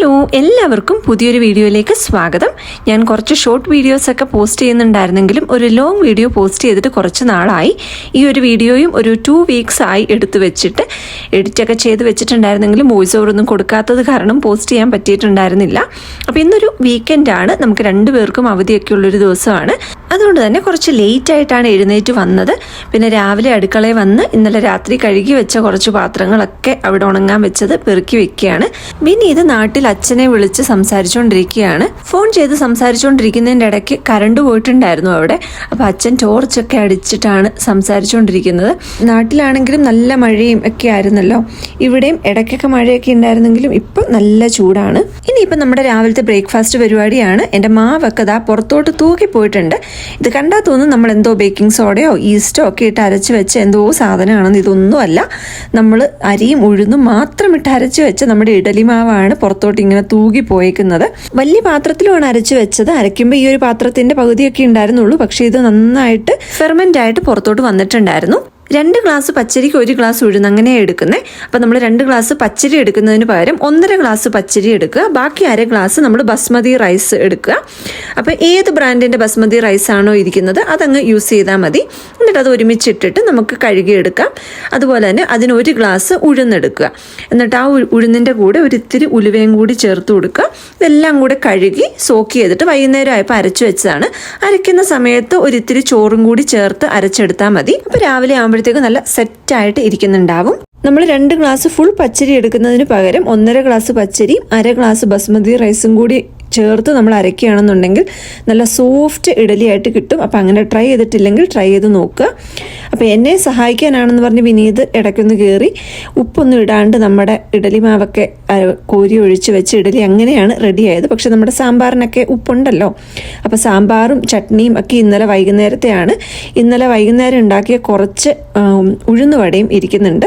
Hello എല്ലാവർക്കും പുതിയൊരു വീഡിയോയിലേക്ക് സ്വാഗതം. ഞാൻ കുറച്ച് ഷോർട്ട് വീഡിയോസൊക്കെ പോസ്റ്റ് ചെയ്യുന്നുണ്ടായിരുന്നെങ്കിലും ഒരു ലോങ് വീഡിയോ പോസ്റ്റ് ചെയ്തിട്ട് കുറച്ച് നാളായി. ഈ ഒരു വീഡിയോയും ഒരു ടു വീക്സ് ആയി എടുത്തു വെച്ചിട്ട് എഡിറ്റൊക്കെ ചെയ്ത് വെച്ചിട്ടുണ്ടായിരുന്നെങ്കിലും വോയിസ് ഓവർ ഒന്നും കൊടുക്കാത്തത് കാരണം പോസ്റ്റ് ചെയ്യാൻ പറ്റിയിട്ടുണ്ടായിരുന്നില്ല. അപ്പോൾ ഇന്നൊരു വീക്കെൻഡാണ് നമുക്ക് രണ്ടുപേർക്കും അവധിയൊക്കെ ഉള്ളൊരു ദിവസമാണ്. അതുകൊണ്ട് തന്നെ കുറച്ച് ലേറ്റ് ആയിട്ടാണ് എഴുന്നേറ്റ് വന്നത്. പിന്നെ രാവിലെ അടുക്കളയിൽ വന്ന് ഇന്നലെ രാത്രി കഴുകി വെച്ച കുറച്ച് പാത്രങ്ങളൊക്കെ അവിടെ ഉണങ്ങാൻ വെച്ചത് പെറുക്കി വെക്കുകയാണ്. പിന്നെ ഇത് നാട്ടിൽ അച്ഛനെ വിളിച്ച് സംസാരിച്ചുകൊണ്ടിരിക്കുകയാണ് ഫോൺ ചെയ്ത് സംസാരിച്ചുകൊണ്ടിരിക്കുന്നതിന്റെ ഇടയ്ക്ക് കറണ്ട് പോയിട്ടുണ്ടായിരുന്നു അവിടെ. അപ്പോൾ അച്ഛൻ ടോർച്ചൊക്കെ അടിച്ചിട്ടാണ് സംസാരിച്ചുകൊണ്ടിരിക്കുന്നത് നാട്ടിലാണെങ്കിലും നല്ല മഴയും ഒക്കെ ആയിരുന്നല്ലോ. ഇവിടെയും ഇടയ്ക്കൊക്കെ മഴയൊക്കെ ഉണ്ടായിരുന്നെങ്കിലും ഇപ്പം നല്ല ചൂടാണ്. ഇനിയിപ്പം നമ്മുടെ രാവിലത്തെ ബ്രേക്ക്ഫാസ്റ്റ് പരിപാടിയാണ്. എന്റെ മാവൊക്കെ ദാ പുറത്തോട്ട് തൂക്കി പോയിട്ടുണ്ട്. ഇത് കണ്ടാൽ തോന്നും നമ്മൾ എന്തോ ബേക്കിംഗ് സോഡയോ ഈസ്റ്റോ ഒക്കെ ഇട്ട് അരച്ച് വെച്ച എന്തോ സാധനമാണെന്ന്. ഇതൊന്നുമല്ല. നമ്മൾ അരിയും ഉഴുന്നും മാത്രം ഇട്ട് അരച്ച് വെച്ച നമ്മുടെ ഇഡലി മാവാണ് പുറത്തോട്ട് ഇങ്ങനെ തൂകി പോയിക്കുന്നത്. വലിയ പാത്രത്തിലുമാണ് അരച്ച് വെച്ചത്. അരയ്ക്കുമ്പോൾ ഈ ഒരു പാത്രത്തിന്റെ പകുതിയൊക്കെ ഉണ്ടായിരുന്നുള്ളൂ. പക്ഷേ ഇത് നന്നായിട്ട് ഫെർമെന്റ് ആയിട്ട് പുറത്തോട്ട് വന്നിട്ടുണ്ടായിരുന്നു. രണ്ട് ഗ്ലാസ് പച്ചരിക്ക് ഒരു ഗ്ലാസ് ഉഴുന്ന് അങ്ങനെ എടുക്കുന്നത് അപ്പം നമ്മൾ രണ്ട് ഗ്ലാസ് പച്ചരി എടുക്കുന്നതിന് പകരം ഒന്നര ഗ്ലാസ് പച്ചരി എടുക്കുക. ബാക്കി അര ഗ്ലാസ് നമ്മൾ ബസ്മതി റൈസ് എടുക്കുക. അപ്പോൾ ഏത് ബ്രാൻഡിന്റെ ബസ്മതി റൈസ് ആണോ ഇരിക്കുന്നത് അതങ്ങ് യൂസ് ചെയ്താൽ മതി. എന്നിട്ട് അത് ഒരുമിച്ചിട്ടിട്ട് നമുക്ക് കഴുകിയെടുക്കാം. അതുപോലെ തന്നെ അതിന് ഒരു ഗ്ലാസ് ഉഴുന്നെടുക്കുക. എന്നിട്ട് ആ ഉഴുന്നിന്റെ കൂടെ ഒരു ഇത്തിരി ഉലുവയും കൂടി ചേർത്ത് കൊടുക്കുക. ഇതെല്ലാം കൂടെ കഴുകി സോക്ക് ചെയ്തിട്ട് വൈകുന്നേരം ആയപ്പോൾ അരച്ചു വെച്ചതാണ്. അരയ്ക്കുന്ന സമയത്ത് ഒരു ഇത്തിരി ചോറും കൂടി ചേർത്ത് അരച്ചെടുത്താൽ മതി. അപ്പോൾ രാവിലെ ആകുമ്പോഴത്തേക്ക് നല്ല സെറ്റായിട്ട് ഇരിക്കുന്നുണ്ടാവും. നമ്മൾ രണ്ട് ഗ്ലാസ് ഫുൾ പച്ചരി എടുക്കുന്നതിന് പകരം ഒന്നര ഗ്ലാസ് പച്ചരിയും അര ഗ്ലാസ് ബസ്മതി റൈസും കൂടി ചേർത്ത് നമ്മൾ അരയ്ക്കുകയാണെന്നുണ്ടെങ്കിൽ നല്ല സോഫ്റ്റ് ഇഡലിയായിട്ട് കിട്ടും. അപ്പം അങ്ങനെ ട്രൈ ചെയ്തിട്ടില്ലെങ്കിൽ ട്രൈ ചെയ്ത് നോക്കുക. അപ്പോൾ എന്നെ സഹായിക്കാനാണെന്ന് പറഞ്ഞ് വിനീത് ഇടയ്ക്കൊന്ന് കയറി ഉപ്പൊന്നും ഇടാണ്ട് നമ്മുടെ ഇഡലി മാവൊക്കെ കോരി ഒഴിച്ച് വെച്ച് ഇഡലി അങ്ങനെയാണ് റെഡിയായത് പക്ഷേ നമ്മുടെ സാമ്പാറിനൊക്കെ ഉപ്പുണ്ടല്ലോ. അപ്പോൾ സാമ്പാറും ചട്നിയും ഒക്കെ ഇന്നലെ വൈകുന്നേരത്തെയാണ്. ഇന്നലെ വൈകുന്നേരം ഉണ്ടാക്കിയ കുറച്ച് ഉഴുന്നുവടയും ഇരിക്കുന്നുണ്ട്.